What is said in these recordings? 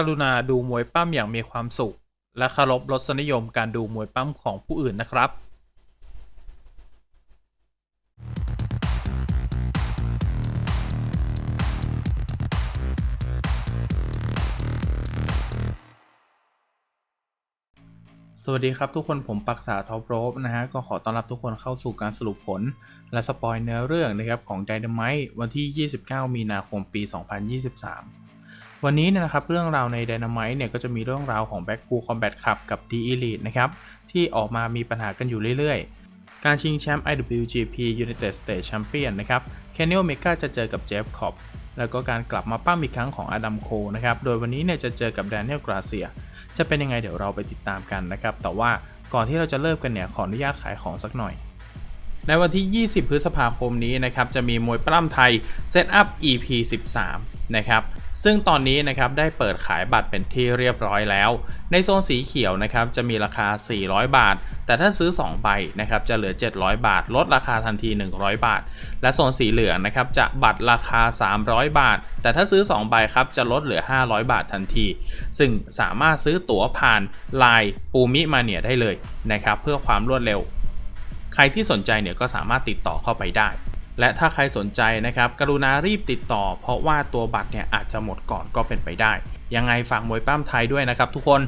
กรุณาดูมวยปั้มอย่างมีความสุข และเคารพรสนิยมการดูมวยปั้มของผู้อื่นนะครับสวัสดีครับทุกคนผมปักษาท็อปโรบนะฮะ ก็ขอต้อนรับทุกคนเข้าสู่การสรุปผล และสปอยเนื้อเรื่องนะครับของ Dynamite วันที่ 29 มีนาคมปี 2023 วันนี้เนยนะครับเรื่องราวใน Dynamite เนี่ยก็จะมีเรื่องราวของ Blackpool Combat Club กับ The Elite นะครับที่ออกมามีปัญหากันอยู่เรื่อยๆ การชิงแชมป์ IWGP United States Champion นะครับ Kenny Omega จะเจอกับ Jeff Cobb แล้วก็การกลับมาปั้มอีกครั้งของอดัมโคนะครับ โดยวันนี้เนี่ยจะเจอกับ Daniel Garcia จะเป็นยังไงเดี๋ยวเราไปติดตามกันนะครับ แต่ว่าก่อนที่เราจะเริ่มกันเนี่ยขออนุญาตขายของสักหน่อย ในวันที่ 20 พฤษภาคมนี้นะครับจะมีมวยปล้ำไทย Set Up EP 13 นะครับซึ่งตอนนี้นะครับได้เปิดขายบัตรเป็นที่เรียบร้อยแล้ว ในโซนสีเขียวนะครับจะมีราคา 400 บาท แต่ถ้าซื้อ 2 ใบนะครับจะเหลือ 700 บาท ลดราคาทันที 100 บาท และโซนสีเหลืองนะครับจะบัตรราคา 300 บาท แต่ถ้าซื้อ 2 ใบครับจะลดเหลือ 500 บาททันที ซึ่งสามารถซื้อตั๋วผ่านไลน์ปูมิมาเนียได้เลยนะครับเพื่อความรวดเร็ว ใครที่สนใจเนี่ยก็สามารถติดต่อเข้าไปได้ และถ้าใครสนใจนะครับ กรุณารีบติดต่อ เพราะว่าตัวบัตรเนี่ยอาจจะหมดก่อนก็เป็นไปได้ ยังไงฝากมวยป้ามไทยด้วยนะครับทุกคน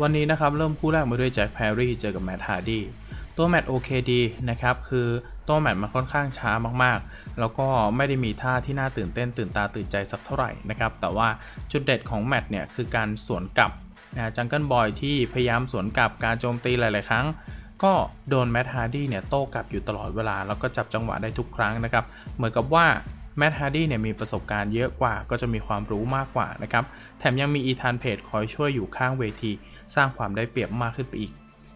วันนี้นะครับเริ่มคู่แรกมาด้วยแจ็คแพรรี่เจอกับแมตต์ฮาร์ดี้ตัวแมตต์โอเคดีนะครับคือตัวแมตต์มันค่อนข้างช้ามากๆ แล้วก็ไม่ได้มีท่าที่น่าตื่นเต้นตื่นตาตื่นใจสักเท่าไหร่นะครับแต่ว่าจุดเด็ดของแมตต์เนี่ยคือการสวนกลับ นะจังเกิลบอยที่พยายามสวนกลับการโจมตีหลาย ๆ ครั้ง ก็โดนแมตต์ฮาร์ดี้เนี่ยโต้กลับอยู่ตลอดเวลา แล้วก็จับจังหวะได้ทุกครั้งนะครับ เหมือนกับว่าแมตต์ฮาร์ดี้เนี่ยมีประสบการณ์เยอะกว่า ก็จะมีความรู้มากกว่านะครับ แถมยังมีอีธานเพจคอยช่วยอยู่ข้างเวที สร้างความได้เปรียบมากขึ้นไปอีก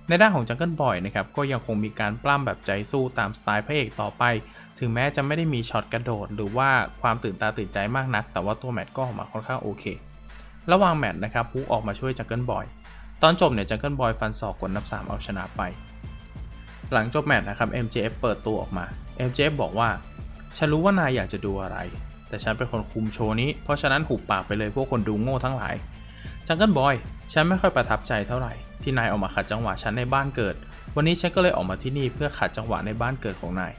ในด้านของจังเกิลบอยนะครับก็ยังคงมีการปล้ำแบบใจสู้ตามสไตล์พระเอกต่อไป ถึงแม้จะไม่ได้มีช็อตกระโดด หรือว่าความตื่นตาตื่นใจมากนัก แต่ว่าตัวแมตต์ก็ออกมาค่อนข้างโอเค ระหว่างแมตต์นะครับพุกออกมาช่วยจังเกิลบอย ตอนจบเนี่ยจังเกิลบอยฟันศอกกดนับ 3 เอาชนะไป หลังจบแมตช์นะครับ MJF เปิดตัวออกมา MJF บอกว่า ฉันรู้ว่านายอยากจะดูอะไร แต่ฉันเป็นคนคุมโชว์นี้ เพราะฉะนั้นหุบปากไปเลยพวกคนดูโง่ทั้งหลาย จังเกิลบอย ฉันไม่ค่อยประทับใจเท่าไหร่ ที่นายออกมาขัดจังหวะฉันในบ้านเกิด วันนี้ฉันก็เลยออกมาที่นี่เพื่อขัดจังหวะในบ้านเกิดของนาย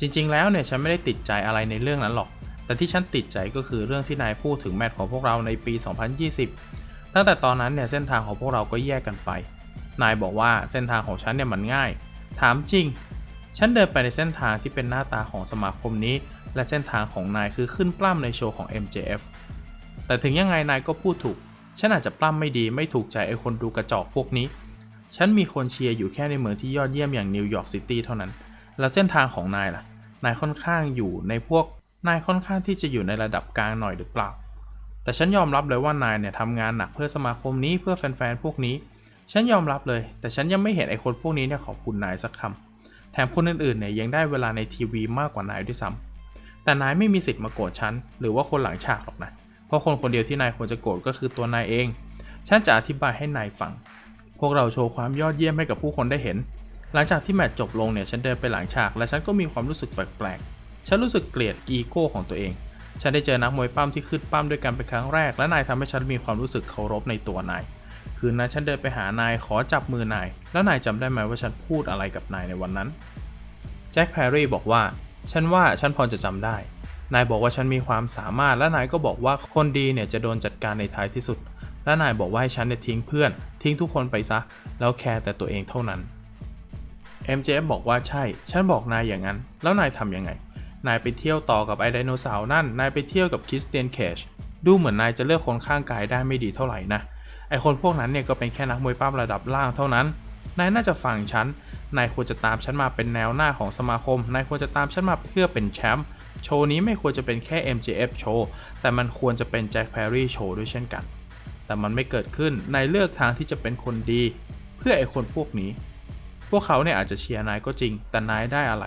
จริงๆ แล้วเนี่ยฉันไม่ได้ติดใจอะไรในเรื่องนั้นหรอก แต่ที่ฉันติดใจก็คือเรื่องที่นายพูดถึงแมตช์ของพวกเราในปี 2020 ตั้งแต่ตอนนั้นเนี่ยเส้นทางของพวกเราก็แยกกันไป นายบอกว่าเส้นทางของฉันเนี่ยมันง่าย ถามจริง ฉันเดินไปในเส้นทางที่เป็นหน้าตาของสมาคมนี้ และเส้นทางของนายคือขึ้นปล้ำในโชว์ของ MJF แต่ถึงยังไงนายก็พูดถูก ฉันอาจจะปล้ำไม่ดีไม่ถูกใจไอ้คนดูกระจอกพวกนี้ ฉันมีคนเชียร์อยู่แค่ในเมืองที่ยอดเยี่ยมอย่างนิวยอร์กซิตี้เท่านั้น แล้วเส้นทางของนายล่ะ นายค่อนข้างอยู่ในพวก นายค่อนข้างที่จะอยู่ในระดับกลางหน่อยหรือเปล่า แต่ฉันยอมรับเลยว่านายเนี่ยทำงานหนักเพื่อสมาคมนี้เพื่อแฟนๆพวกนี้ ฉันยอมรับเลย แต่ฉันยังไม่เห็นไอ้คนพวกนี้เนี่ยขอบคุณนายสักคำแถมคนอื่นๆเนี่ยยังได้เวลาในทีวีมากกว่านายด้วยซ้ำแต่นายไม่มีสิทธิ์มาโกรธฉันหรือว่าคนหลังฉากหรอกนะเพราะคนคนเดียวที่นายควรจะโกรธก็คือตัวนายเอง ฉันจะอธิบายให้นายฟัง พวกเราโชว์ความยอดเยี่ยมให้กับผู้คนได้เห็น หลังจากที่แมตช์จบลงเนี่ยฉันเดินไปหลังฉาก และฉันก็มีความรู้สึกแปลกๆ ฉันรู้สึกเกลียดอีโก้ของตัวเอง ฉันได้เจอนักมวยปั้มที่ขึ้นปั้มด้วยกันเป็นครั้งแรก และนายทำให้ฉันมีความรู้สึกเคารพในตัวนาย คืนนั้นฉันเดินไปหานายขอจับมือนาย แล้วนายจำได้ไหมว่าฉันพูดอะไรกับนายในวันนั้น แจ็คแพรรี่บอกว่า ฉันว่าฉันพอจะจำได้ นายบอกว่าฉันมีความสามารถ และนายก็บอกว่าคนดีเนี่ยจะโดนจัดการในท้ายที่สุด และนายบอกว่าให้ฉันเนี่ยทิ้งเพื่อน ทิ้งทุกคนไปซะ แล้วแคร์แต่ตัวเองเท่านั้น MJF บอกว่าใช่ ฉันบอกนายอย่างนั้น แล้วนายทำยังไง นายไปเที่ยวต่อกับไอไดโนเสาร์นั่น นายไปเที่ยวกับคริสเตียนเคชดูเหมือนนายจะเลือกคนข้างกายได้ไม่ดีเท่าไหร่นะ ไอคนพวกนั้นเนี่ยก็เป็นแค่นักมวยปั้มระดับล่างเท่านั้น นายน่าจะฟังฉัน นายควรจะตามฉันมาเป็นแนวหน้าของสมาคม นายควรจะตามฉันมาเพื่อเป็นแชมป์ โชว์นี้ไม่ควรจะเป็นแค่ MJF โชว์ แต่มันควรจะเป็นแจ็คแพรรี่โชว์ด้วยเช่นกัน แต่มันไม่เกิดขึ้น นายเลือกทางที่จะเป็นคนดี เพื่อไอคนพวกนี้ พวกเขาเนี่ยอาจจะเชียร์นายก็จริง แต่นายได้อะไร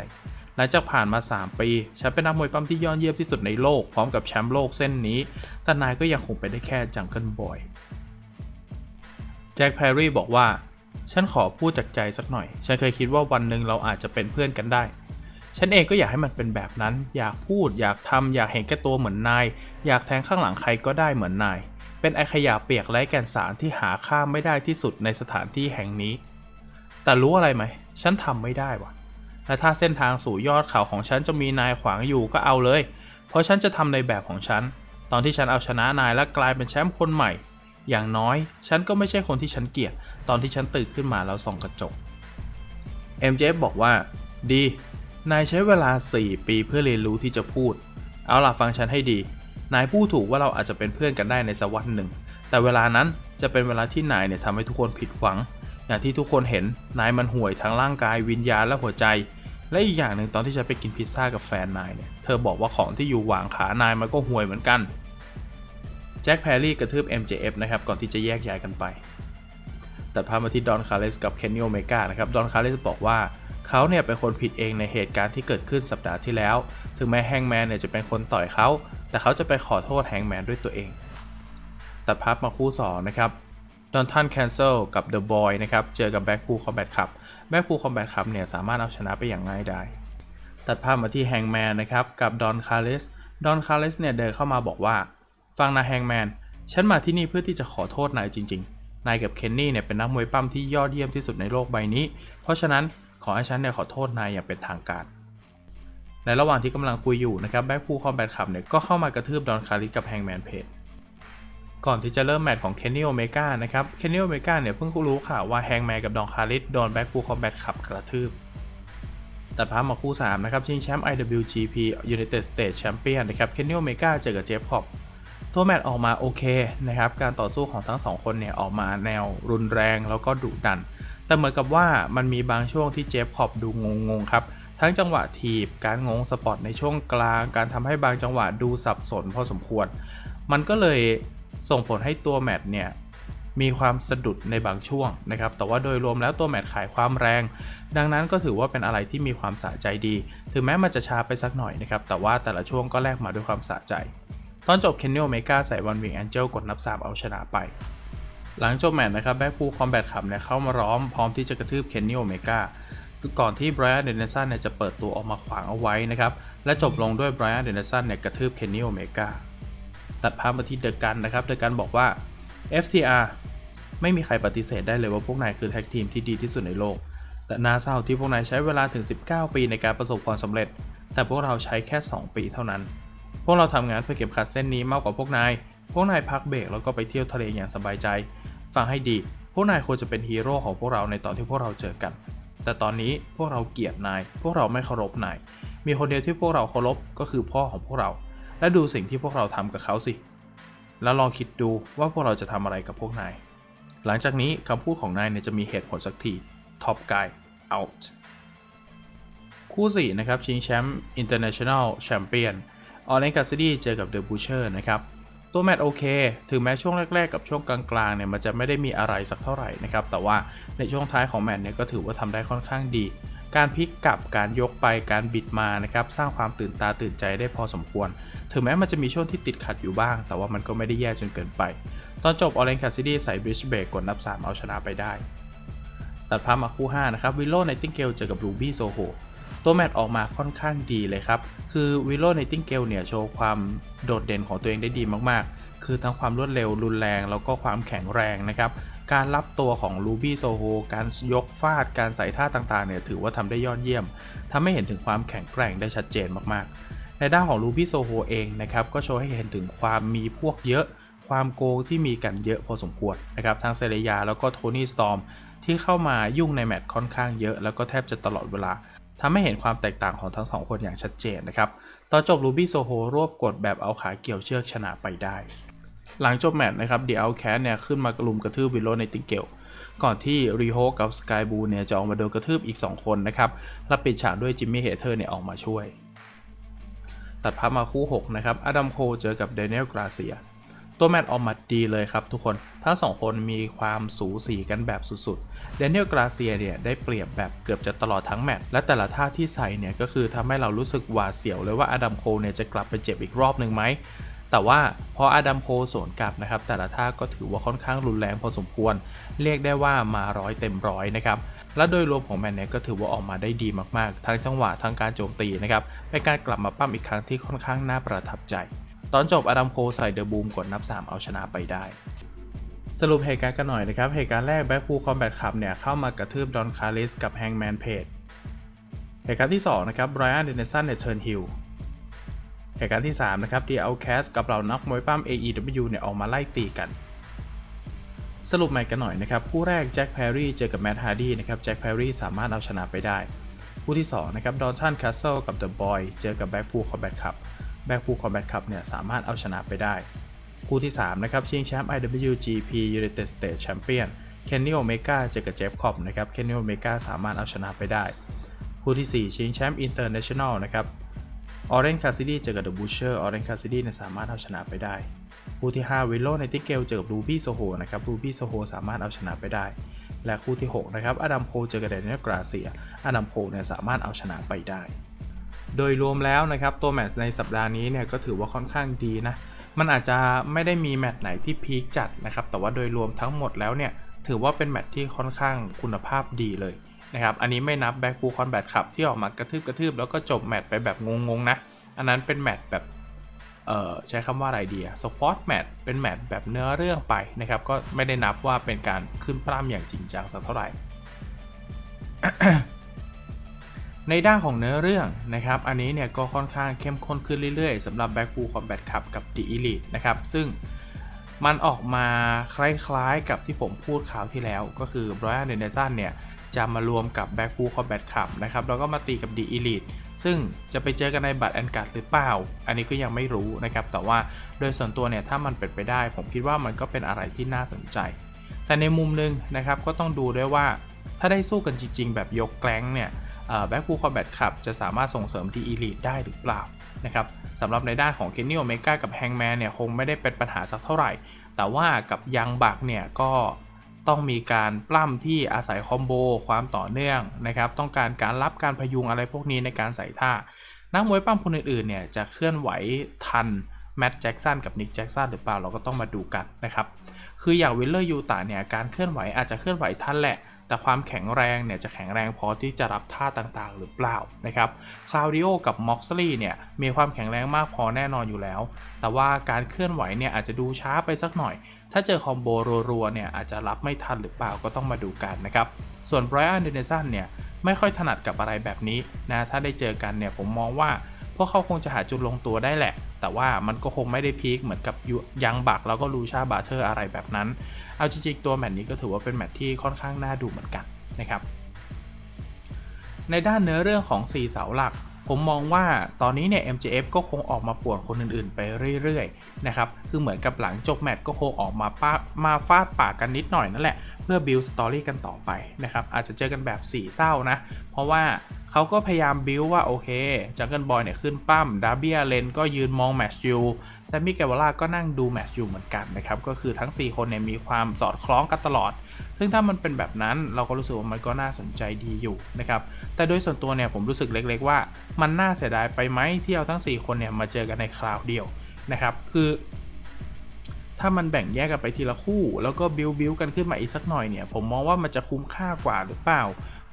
หลังจากผ่านมา 3 ปี ฉันเป็นนักมวยปั้มที่ยอดเยี่ยมที่สุดในโลกพร้อมกับแชมป์โลกเส้นนี้ แต่นายก็ยังคงเป็นได้แค่จังเกิลบอยแจ็คแพรรี่บอกว่า ฉันขอพูดจากใจสักหน่อย ฉันเคยคิดว่าวันหนึ่งเราอาจจะเป็นเพื่อนกันได้ ฉันเองก็อยากให้มันเป็นแบบนั้น อยากพูด อยากทำอยากเห็นแก่ตัวเหมือนนาย อยากแทงข้างหลังใครก็ได้เหมือนนาย เป็นไอขยะเปียกไร้แก่นสารที่หาค่าไม่ได้ที่สุดในสถานที่แห่งนี้ แต่รู้อะไรไหม ฉันทำไม่ได้วะ และถ้าเส้นทางสู่ยอดเขาของฉันจะมีนายขวางอยู่ก็เอาเลย เพราะฉันจะทำในแบบของฉัน ตอนที่ฉันเอาชนะนายและกลายเป็นแชมป์คนใหม่ อย่างน้อย ฉันก็ไม่ใช่คนที่ฉันเกลียด ตอนที่ฉันตื่นขึ้นมาแล้วส่องกระจก MJ บอกว่า ดี นายใช้เวลา 4 ปีเพื่อเรียนรู้ที่จะพูด เอาล่ะฟังฉันให้ดี นายพูดถูกว่าเราอาจจะเป็นเพื่อนกันได้ในสักวันหนึ่ง แต่เวลานั้นจะเป็นเวลาที่นายเนี่ยทำให้ทุกคนผิดหวัง อย่างที่ทุกคนเห็น นายมันห่วยทั้งร่างกายวิญญาณและหัวใจ และอีกอย่างหนึ่งตอนที่ฉันไปกินพิซซ่ากับแฟนนายเนี่ย เธอบอกว่าของที่อยู่หวางขานายมันก็ห่วยเหมือนกัน แจ็คแพรรี่กระทืบ MJF นะครับ ก่อนที่จะแยกย้ายกันไปตัดภาพมาที่ดอนคาร์เลสกับเคนนิโอเมกานะครับ ดอนคาร์เลสบอกว่าเขาเนี่ยเป็นคนผิดเองในเหตุการณ์ที่เกิดขึ้นสัปดาห์ที่แล้ว ถึงแม้แฮงแมนเนี่ยจะเป็นคนต่อยเขา แต่เขาจะไปขอโทษแฮงแมนด้วยตัวเองตัดภาพมาคู่2นะครับดอนทันแคนเซลกับเดอะบอยนะครับ เจอกับแบ็กพูลคอมแบทครับ แบ็กพูคอมแบทครับเนี่ยสามารถเอาชนะไปอย่างง่ายไดายตัดภาพมาที่แฮงแมนนะครับกับดอนคาร์เลสดอนคาร์เลสเนี่ยเดินเข้ามาบอกว่าฟังนะแฮงแมนฉันมาที่นี่เพื่อที่จะขอโทษนายจริง ๆ นายกับเคนนี่เนี่ยเป็นนักมวยปั้มที่ยอดเยี่ยมที่สุดในโลกใบนี้ เพราะฉะนั้นขอให้ฉันเนี่ยขอโทษนายอย่างเป็นทางการ ในระหว่างที่กำลังคุยอยู่นะครับแบ็กพูคอมแบทขับเนี่ยก็เข้ามากระทืบดอนคาริสกับแฮงแมนเพจ ก่อนที่จะเริ่มแมตช์ของเคนนี่โอเมกานะครับ เคนนี่โอเมกาเนี่ยเพิ่งรู้ข่าวว่าแฮงแมนกับดอนคาริสโดนแบ็กพูลคอมแบทขับกระทืบตัดภาพมาคู่ 3 นะครับ ชิงแชมป์ IWGP United States Champion นะครับเคนนี่โอเมกาเจอกับเจฟคอบตัวแมตช์ออกมาโอเคนะครับ การต่อสู้ของทั้งสองคนเนี่ยออกมาแนวรุนแรงแล้วก็ดุดัน แต่เหมือนกับว่ามันมีบางช่วงที่เจฟคอบดูงงๆครับทั้งจังหวะทีบ การงงสปอตในช่วงกลาง การทำให้บางจังหวะดูสับสนพอสมควร มันก็เลย ส่งผลให้ตัวแมตช์เนี่ยมีความสะดุดในบางช่วงนะครับ แต่ว่าโดยรวมแล้วตัวแมตช์ขายความแรง ดังนั้นก็ถือว่าเป็นอะไรที่มีความสะใจดี ถึงแม้มันจะช้าไปสักหน่อยนะครับ แต่ว่าแต่ละช่วงก็แลกมาด้วยความสะใจ ตอนจบเคนนิโอเมกาใส่วันวิงแองเจิลกดนับ 3 เอาชนะไป หลังจบแมตช์นะครับแบ็กพูคอมแบทขับเนี่ยเข้ามาร้อมพร้อมที่จะกระทืบเคนนิโอเมกาก่อนที่ไบรอันเดนสันเนี่ยจะเปิดตัวออกมาขวางเอาไว้นะครับ และจบลงด้วยไบรอันเดนสันเนี่ยกระทืบเคนนิโอเมกา ตัดภาพมาที่เดอะกันนะครับเดอะกันบอกว่า FTR ไม่มีใครปฏิเสธได้เลยว่าพวกนายคือแท็กทีมที่ดีที่สุดในโลก แต่น่าเศร้าที่พวกนายใช้เวลาถึง 19 ปีในการประสบความสำเร็จ แต่พวกเราใช้แค่ 2 ปีเท่านั้น พวกเราทำงานเพื่อเก็บขัดเส้นนี้มากกว่าพวกนาย พวกนายพักเบรกแล้วก็ไปเที่ยวทะเลอย่างสบายใจ ฟังให้ดี พวกนายควรจะเป็นฮีโร่ของพวกเราในตอนที่พวกเราเจอกัน แต่ตอนนี้พวกเราเกลียดนาย พวกเราไม่เคารพนาย มีคนเดียวที่พวกเราเคารพก็คือพ่อของพวกเรา และดูสิ่งที่พวกเราทำกับเขาสิ แล้วลองคิดดูว่าพวกเราจะทำอะไรกับพวกนาย หลังจากนี้คำพูดของนายเนี่ยจะมีเหตุผลสักที Top Guy out คู่ 4 นะครับ ชิงแชมป์ International Champion ออเรนคาสดี้เจอกับ The Butcher นะครับ ตัวแมตช์โอเค ถึงแม้ช่วงแรก ๆ กับช่วงกลางๆเนี่ยมันจะไม่ได้มีอะไรสักเท่าไหร่นะครับ แต่ว่าในช่วงท้ายของแมตช์เนี่ยก็ถือว่าทำได้ค่อนข้างดี การพลิกกลับการยกไปการบิดมานะครับสร้างความตื่นตาตื่นใจได้พอสมควร ถึงแม้มันจะมีช่วงที่ติดขัดอยู่บ้าง แต่ว่ามันก็ไม่ได้แย่จนเกินไป ตอนจบออเรนคาสดี้ใส่บริชเบรกกดนับ 3 เอาชนะไปได้ ตัดภาพมาคู่ 5 นะครับวิลโลไนติงเกลเจอกับรูบี้โซโฮตัวแมตช์ออกมาค่อนข้างดีเลยครับ คือวิลโลไนติงเกลเนี่ยโชว์ความโดดเด่นของตัวเองได้ดีมากๆ คือทั้งความรวดเร็วรุนแรงแล้วก็ความแข็งแรงนะครับ การรับตัวของลูบี้โซโฮการยกฟาด การใส่ท่าต่างๆเนี่ยถือว่าทำได้ยอดเยี่ยมทำให้เห็นถึงความแข็งแกร่งได้ชัดเจนมากๆ ในด้านของลูบี้โซโฮเองนะครับก็โชว์ให้เห็นถึงความมีพวกเยอะ ความโกงที่มีกันเยอะพอสมควรนะครับทั้งเซเรียาแล้วก็โทนี่สตอมที่เข้ามายุ่งในแมตช์ค่อนข้างเยอะ แล้วก็แทบจะตลอดเวลาทำให้เห็นความแตกต่างของทั้งสองคนอย่างชัดเจนนะครับ ตอนจบลูบี้โซโฮรวบกดแบบเอาขาเกี่ยวเชือกชนะไปได้ หลังจบแมตช์นะครับเดียวแคสเนี่ยขึ้นมากลุ่มกระทืบวิลโลในติงเกลก่อนที่รีโฮกับสกายบูเนี่ยจะออกมาโดนกระทืบอีก 2 คนนะครับและปิดฉากด้วยจิมมี่เฮเทอร์เนี่ยออกมาช่วย ตัดภาพมาคู่ 6 นะครับอดัมโคเจอกับเดนิเอลกราเซีย ตัวแมตช์ออกมาดีเลยครับทุกคน ทั้งสองคนมีความสูสีกันแบบสุดๆ เดนิเอลกราเซียเนี่ยได้เปรียบแบบเกือบจะตลอดทั้งแมตช์และแต่ละท่าที่ใส่เนี่ยก็คือทำให้เรารู้สึกหวาดเสียวเลยว่าอดัมโคเนี่ยจะกลับไปเจ็บอีกรอบหนึ่งไหม แต่ว่าพออดัมโคสวนกลับนะครับ แต่ละท่าก็ถือว่าค่อนข้างรุนแรงพอสมควร เรียกได้ว่ามาร้อยเต็มร้อยนะครับและโดยรวมของแมตช์เนี่ยก็ถือว่าออกมาได้ดีมากๆ ทั้งจังหวะทั้งการโจมตีนะครับเป็นการกลับมาปั้มอีกครั้งที่ค่อนข้างน่าประทับใจ ตอนจบอดัมโคใส่เดอะบูมกดนับ 3 เอาชนะไปได้สรุปเหตุการณ์กันหน่อยนะครับ เหตุการณ์แรกแบ็คพูคอมแบทขับเนี่ยเข้ามากระทืบดอนคาริสกับแฮงแมนเพจเหตุการณ์ที่2นะครับไบรอันเดนเนสันเนี่ยเทิร์นฮิล เหตุการณ์ที่ 3 นะครับดีเอาแคสกับเหล่านักมวยปั้ม AEW เนี่ยออกมาไล่ตีกัน สรุปใหม่กันหน่อยนะครับคู่แรกแจ็คแพรรี่เจอกับแม t ฮาร์ดี้นะครับแจ็คแพรรี่สามารถเอาชนะไปได้ คู่ที่2นะครับดอนทันแคสเซิลกับเดอะบอยเจอกับแบ็คพูลคอมแบทขับแบ็คพูลคอมแบทขับเนี่ยสามารถเอาชนะไปได้ คู่ที่3นะครับชิงแชมป์ IWGP United States Champion เคนนี่โอเมกาเจอกับเจฟคอปนะครับเคนนี่โอเมกาสามารถเอาชนะไปได้ คู่ที่ 4 ชิงแชมป์ International นะครับ ออเรนคาซิดี้เจอกับเดอะบูเชอร์ออเรนคาซิดี้เนี่ยสามารถเอาชนะไปได้คู่ที่ 5 วิลโลในติเกลเจอกับรูบี้โซโฮนะครับรูบี้โซโฮสามารถเอาชนะไปได้ และคู่ที่ 6 นะครับอดัมโคเจอกับเดนเนลกราเซียอดัมโคเนี่ยสามารถเอาชนะไปได้ โดยรวมแล้วนะครับตัวแมตช์ในสัปดาห์นี้เนี่ยก็ถือว่าค่อนข้างดีนะมันอาจจะไม่ได้มีแมตช์ไหนที่พีคจัดนะครับแต่ว่าโดยรวมทั้งหมดแล้วเนี่ยถือว่าเป็นแมตช์ที่ค่อนข้างคุณภาพดีเลย นะครับ อันนี้ไม่นับแบ็กฟูคอนแบทขับที่ออกมากระทืบกระทืบแล้วก็จบแมตช์ไปแบบงงๆนะ อันนั้นเป็นแมตช์แบบ เอ่อใช้คำว่าอะไรดีอะสปอร์ตแมตช์เป็นแมตช์แบบเนื้อเรื่องไปนะครับ ก็ไม่ได้นับว่าเป็นการขึ้นปล้ำอย่างจริงจังสักเท่าไหร่ ในด้านของเนื้อเรื่องนะครับ อันนี้เนี่ยก็ค่อนข้างเข้มข้นขึ้นเรื่อยๆสำหรับ b a c k p o o l Combat Cup กับ The Elite นะครับ ซึ่งมันออกมาคล้ายๆกับที่ผมพูดข่าวที่แล้ว ก็คือ Brian Danielson เนี่ย จะมารวมกับ b a c k p o o l Combat Cup นะครับ แล้วก็มาตีกับ The Elite ซึ่งจะไปเจอกันในบัตรแอนการ์ดหรือเปล่า อันนี้ก็ยังไม่รู้นะครับ แต่ว่าโดยส่วนตัวเนี่ย ถ้ามันเป็นไปได้ ผมคิดว่ามันก็เป็นอะไรที่น่าสนใจ แต่ในมุมหนึงนะครับ ก็ต้องดูด้วยว่า ถ้าได้สู้กันจริง ๆ แบบยกแกล้งเนี่ยแบ็กพูลคอมแบทขับจะสามารถส่งเสริมที่อีลีดได้หรือเปล่านะครับสำหรับในด้านของเคนนี่โอเมก้ากับแฮงแมนเนี่ยคงไม่ได้เป็นปัญหาสักเท่าไหร่ แต่ว่ากับยังบักเนี่ยก็ ต้องมีการปล้ำที่อาศัยคอมโบความต่อเนื่องนะครับต้องการการรับการพยุงอะไรพวกนี้ในการใส่ท่า นักมวยปั้มคนอื่นๆเนี่ยจะเคลื่อนไหวทันแมตต์แจ็กสันกับนิกแจ็กสันหรือเปล่าเราก็ต้องมาดูกันนะครับคืออย่างวิลเลอร์ยูตาเนี่ยการเคลื่อนไหวอาจจะเคลื่อนไหวทันแหละแต่ความแข็งแรงเนี่ยจะแข็งแรงพอที่จะรับท่าต่างๆ หรือเปล่านะครับคลาวดิโอกับม็อกซ์ลี่เนี่ยมีความแข็งแรงมากพอแน่นอนอยู่แล้ว แต่ว่าการเคลื่อนไหวเนี่ยอาจจะดูช้าไปสักหน่อย ถ้าเจอคอมโบรัวๆเนี่ยอาจจะรับไม่ทันหรือเปล่าก็ต้องมาดูกันนะครับ ส่วนไบรอันเดนสันเนี่ยไม่ค่อยถนัดกับอะไรแบบนี้นะถ้าได้เจอกันเนี่ยผมมองว่าพวกเขาคงจะหาจุดลงตัวได้แหละ แต่ว่ามันก็คงไม่ได้พีคเหมือนกับยังบักแล้วก็ลูชาบาเทอร์อะไรแบบนั้น เอาจริงๆตัวแมตช์นี้ก็ถือว่าเป็นแมตช์ที่ค่อนข้างน่าดูเหมือนกันนะครับ ในด้านเนื้อเรื่องของ 4 เสาหลัก ผมมองว่าตอนนี้เนี่ย MJF ก็คงออกมาป่วนคนอื่นๆ ไปเรื่อยๆนะครับ คือเหมือนกับหลังจบแมตช์ก็คงออกมาป้ามาฟาดปากกันนิดหน่อยนั่นแหละ เพื่อบิลสตอรี่กันต่อไปนะครับ อาจจะเจอกันแบบสีเศร้านะ เพราะว่าเขาก็พยายามบิลว่าโอเคจังเกิลบอยเนี่ยขึ้นปั้มดาร์บี้เลนก็ยืนมองแมตช์อยู่ แซมมี่แกวล่าก็นั่งดูแมตช์อยู่เหมือนกันนะครับ ก็คือทั้ง 4 คนเนี่ยมีความสอดคล้องกันตลอด ซึ่งถ้ามันเป็นแบบนั้นเราก็รู้สึกว่ามันก็น่าสนใจดีอยู่นะครับ แต่โดยส่วนตัวเนี่ยผมรู้สึกเล็กๆว่า มันน่าเสียดายไปไหมที่เอาทั้ง 4 คนเนี่ยมาเจอกันในคราวเดียวนะครับ คือถ้ามันแบ่งแยกกันไปทีละคู่ แล้วก็บิวบิวกันขึ้นมาอีกสักหน่อยเนี่ย ผมมองว่ามันจะคุ้มค่ากว่าหรือเปล่า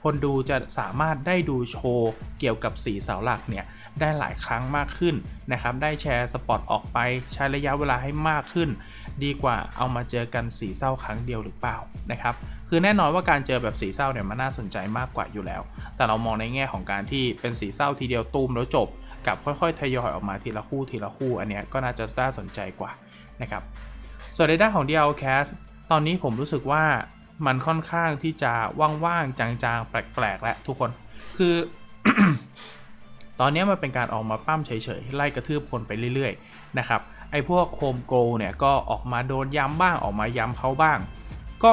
คนดูจะสามารถได้ดูโชว์เกี่ยวกับสีเสาหลักเนี่ย ได้หลายครั้งมากขึ้นนะครับได้แชร์สปอตออกไปใช้ระยะเวลาให้มากขึ้น ดีกว่าเอามาเจอกันสีเศร้าครั้งเดียวหรือเปล่านะครับคือแน่นอนว่าการเจอแบบสีเศร้าเนี่ยมันน่าสนใจมากกว่าอยู่แล้ว แต่เรามองในแง่ของการที่เป็นสีเศร้าทีเดียวตูมแล้วจบกับค่อยๆ ทยอยออกมาทีละคู่ทีละคู่ อันเนี้ยก็น่าจะน่าสนใจกว่านะครับส่วนในด้านของ DLCast ตอนนี้ผมรู้สึกว่ามันค่อนข้างที่จะว่างๆจางๆ แปลกๆและทุกคนคือ ตอนนี้มันเป็นการออกมาปั้มเฉยๆไล่กระทืบคนไปเรื่อยๆนะครับไอ้พวกโฮมโกลเนี่ยก็ออกมาโดนย้ำบ้างออกมาย้ำเขาบ้าง ก็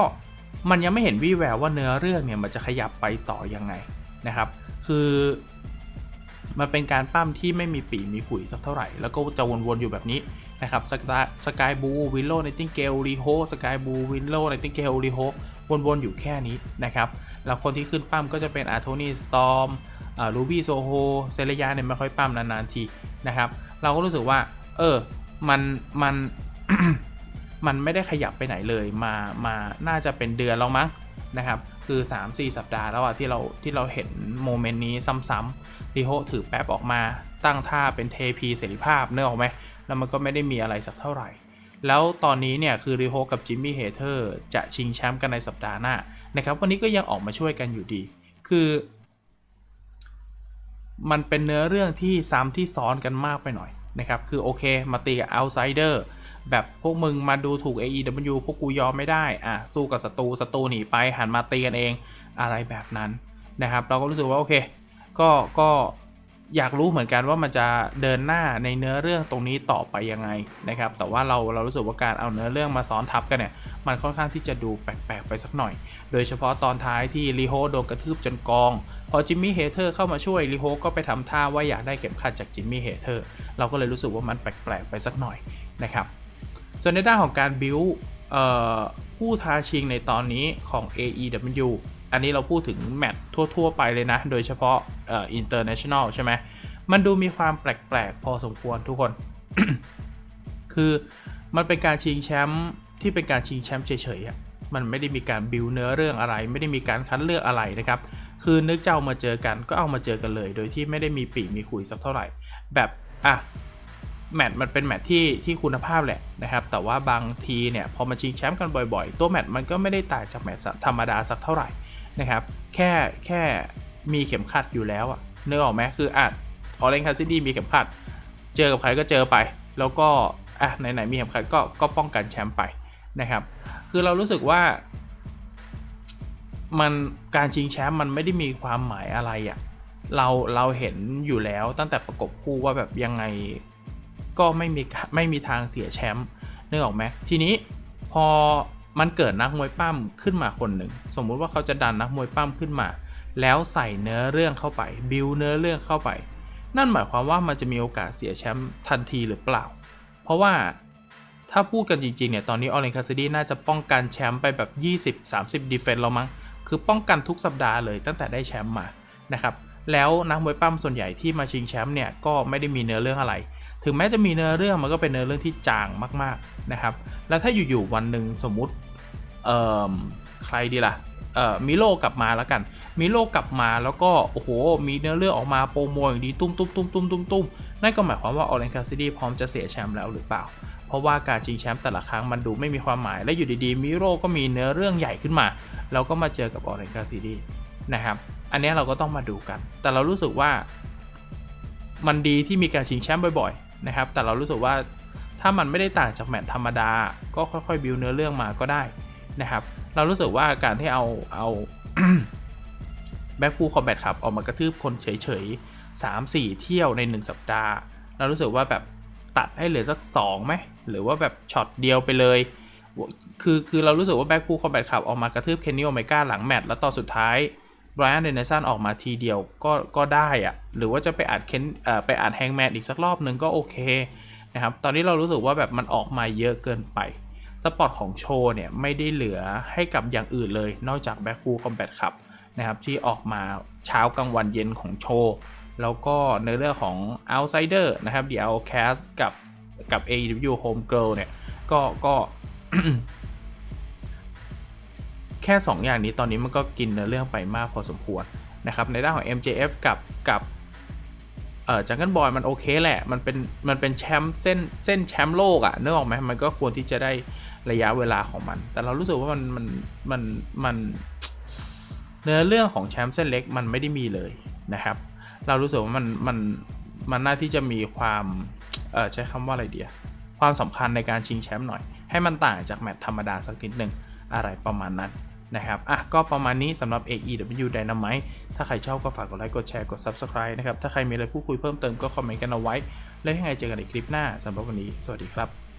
มันยังไม่เห็นวี่แววว่าเนื้อเรื่องเนี่ยมันจะขยับไปต่อยังไงนะครับ คือมันเป็นการปั้มที่ไม่มีปีมีขุยสักเท่าไหร่ แล้วก็จะวนๆอยู่แบบนี้นะครับสกายสกายบูวิลโลไนติงเกลรีโฮสกายบูวิลโลไนติงเกลรีโฮ วนๆอยู่แค่นี้นะครับ แล้วคนที่ขึ้นปั้มก็จะเป็นอาร์โทนี่สตอมรูบี้โซโฮเซเลยาเนี่ยไม่ค่อยปั้มนานๆทีนะครับ เราก็รู้สึกว่า เออ มัน มัน มันไม่ได้ขยับไปไหนเลยมา มาน่าจะเป็นเดือนแล้วมั้งนะครับ คือ 3-4 สัปดาห์แล้วอะที่เรา ที่เราเห็นโมเมนต์นี้ซ้ำๆริโฮถือแป๊บออกมาตั้งท่าเป็นเทพีเสรีภาพเนื้อออกไหมแล้วมันก็ไม่ได้มีอะไรสักเท่าไหร่ แล้วตอนนี้เนี่ยคือริโฮกับจิมมี่เฮเทอร์จะชิงแชมป์กันในสัปดาห์หน้านะครับวันนี้ก็ยังออกมาช่วยกันอยู่ดี คือ มันเป็นเนื้อเรื่องที่ซ้ำที่ซ้อนกันมากไปหน่อยนะครับ คือโอเคมาตีกับ outsider แบบพวกมึงมาดูถูก AEW พวกกูยอมไม่ได้ อะ สู้กับศัตรูศัตรูหนีไปหันมาตีกันเองอะไรแบบนั้นนะครับ เราก็รู้สึกว่าโอเค ก็ก็ อยากรู้เหมือนกันว่ามันจะเดินหน้าในเนื้อเรื่องตรงนี้ต่อไปยังไงนะครับ แต่ว่าเราเรารู้สึกว่าการเอาเนื้อเรื่องมาซ้อนทับกันเนี่ยมันค่อนข้างที่จะดูแปลกๆไปสักหน่อย โดยเฉพาะตอนท้ายที่ลีโฮโดนกระทืบจนกอง พอจิมมี่เฮเทอร์เข้ามาช่วยลีโฮก็ไปทำท่าว่าอยากได้เข็มขัดจากจิมมี่เฮเทอร์เราก็เลยรู้สึกว่ามันแปลกๆไปสักหน่อยนะครับส่วนในด้านของการบิวผู้ท้าชิงในตอนนี้ของ AEW อันนี้เราพูดถึงแมตช์ทั่ว ๆ ไปเลยนะ โดยเฉพาะเอ่อ international ใช่ไหมมันดูมีความแปลก ๆ พอสมควรทุกคน คือมันเป็นการชิงแชมป์ที่เป็นการชิงแชมป์เฉยๆมันไม่ได้มีการบิวเนื้อเรื่องอะไร ไม่ได้มีการคัดเลือกอะไรนะครับ คือนึกจะเอามาเจอกันก็เอามาเจอกันเลย โดยที่ไม่ได้มีปีมีคุยสักเท่าไหร่ แบบอะแมตช์มันเป็นแมตช์ที่ที่คุณภาพแหละนะครับ แต่ว่าบางทีเนี่ยพอมาชิงแชมป์กันบ่อยๆ ตัวแมตช์มันก็ไม่ได้ต่างจากแมตช์ธรรมดาสักเท่าไหร่ นะครับแค่แค่มีเข็มขัดอยู่แล้วอะเนื้อออกไหมคืออะออเรนคาซิดี้มีเข็มขัด เจอกับใครก็เจอไป แล้วก็อะไหนๆมีเข็มขัดก็ก็ป้องกันแชมป์ไปนะครับ คือเรารู้สึกว่า มันการชิงแชมป์มันไม่ได้มีความหมายอะไรอะเราเราเห็นอยู่แล้วตั้งแต่ประกบคู่ว่าแบบยังไงก็ไม่มีไม่มีทางเสียแชมป์นึกออกไหมทีนี้พอ มันเกิดนักมวยปั้มขึ้นมาคนหนึ่ง สมมุติว่าเขาจะดันนักมวยปั้มขึ้นมา แล้วใส่เนื้อเรื่องเข้าไปบิวเนื้อเรื่องเข้าไป นั่นหมายความว่ามันจะมีโอกาสเสียแชมป์ทันทีหรือเปล่า เพราะว่าถ้าพูดกันจริงๆเนี่ยตอนนี้ออเรนคาซิดี้น่าจะป้องกันแชมป์ไปแบบ 20-30ดีเฟนต์แล้วมั้งคือป้องกันทุกสัปดาห์เลยตั้งแต่ได้แชมป์มานะครับแล้วนักมวยปั้มส่วนใหญ่ที่มาชิงแชมป์เนี่ยก็ไม่ได้มีเนื้อเรื่องอะไร ถึงแม้จะมีเนื้อเรื่องมันก็เป็นเนื้อเรื่องที่จางมากๆนะครับ แล้วถ้าอยู่ๆวันหนึ่งสมมุติเอ่อใครดีล่ะเอ่อมิโลกลับมาแล้วกัน มิโลกลับมาแล้วก็โอ้โหมีเนื้อเรื่องออกมาโปรโมอย่างดีตุ้มตุ้มตุ้มตุ้มตุ้มตุ้มนั่นก็หมายความว่าออเรนคาซิดี้พร้อมจะเสียแชมป์แล้วหรือเปล่า เพราะว่าการชิงแชมป์แต่ละครั้งมันดูไม่มีความหมายและอยู่ดีๆมิโรก็มีเนื้อเรื่องใหญ่ขึ้นมาแล้วก็มาเจอกับออเรนคาซิดี้นะครับ อันนี้เราก็ต้องมาดูกัน แต่เรารู้สึกว่า มันดีที่มีการชิงแชมป์บ่อย นะครับ แต่เรารู้สึกว่าถ้ามันไม่ได้ต่างจากแมตช์ธรรมดา ก็ค่อยๆบิวเนื้อเรื่องมาก็ได้นะครับ เรารู้สึกว่าการที่เอาเอาแบ็คพูคอมแบทครับออกมากระทืบคนเฉยๆ 3-4 เที่ยวใน 1 สัปดาห์ เรารู้สึกว่าแบบตัดให้เหลือสัก2ไหมหรือว่าแบบช็อตเดียวไปเลย คือคือเรารู้สึกว่าแบ็คพูคอมแบทครับออกมากระทืบเคนนี่โอเมก้าหลังแมตช์แล้วตอนสุดท้าย ไบรอันเดนเนสันออกมาทีเดียวก็ก็ได้อะหรือว่าจะไปอัดเคนเอ่อไปอัดแฮงแมนอีกสักรอบหนึ่งก็โอเคนะครับตอนนี้เรารู้สึกว่าแบบมันออกมาเยอะเกินไปสปอตของโชว์เนี่ยไม่ได้เหลือให้กับอย่างอื่นเลย นอกจากแบ็คบูคอมแบทครับนะครับที่ออกมาเช้ากลางวันเย็นของโชว์ แล้วก็ในเรื่องของ Outsider นะครับ The Outcast กับกับ AEW Home Girl เนี่ยก็ก็ แค่ 2 อย่างนี้ตอนนี้มันก็กินเนื้อเรื่องไปมากพอสมควรนะครับในด้านของ MJF กับกับเอ่อจังเกิลบอยมันโอเคแหละ มันเป็นมันเป็นแชมป์เส้นเส้นแชมป์โลกอะนึกออกไหมมันก็ควรที่จะได้ระยะเวลาของมัน แต่เรารู้สึกว่ามันมันมันมันเนื้อเรื่องของแชมป์เส้นเล็กมันไม่ได้มีเลยนะครับ เรารู้สึกว่ามันมันมันน่าที่จะมีความเอ่อใช้คำว่าอะไรเดียความสำคัญในการชิงแชมป์หน่อย ให้มันต่างจากแมตช์ธรรมดาสักนิดหนึ่ง อะไรประมาณนั้นนะครับ อะ ก็ประมาณนี้สำหรับ AEW Dynamite ถ้าใครชอบก็ฝากกดไลค์ กดแชร์ กด Subscribe นะครับ ถ้าใครมีอะไรพูดคุยเพิ่มเติมก็คอมเมนต์กันเอาไว้ แล้วยังไงเจอกันในคลิปหน้าสำหรับวันนี้ สวัสดีครับ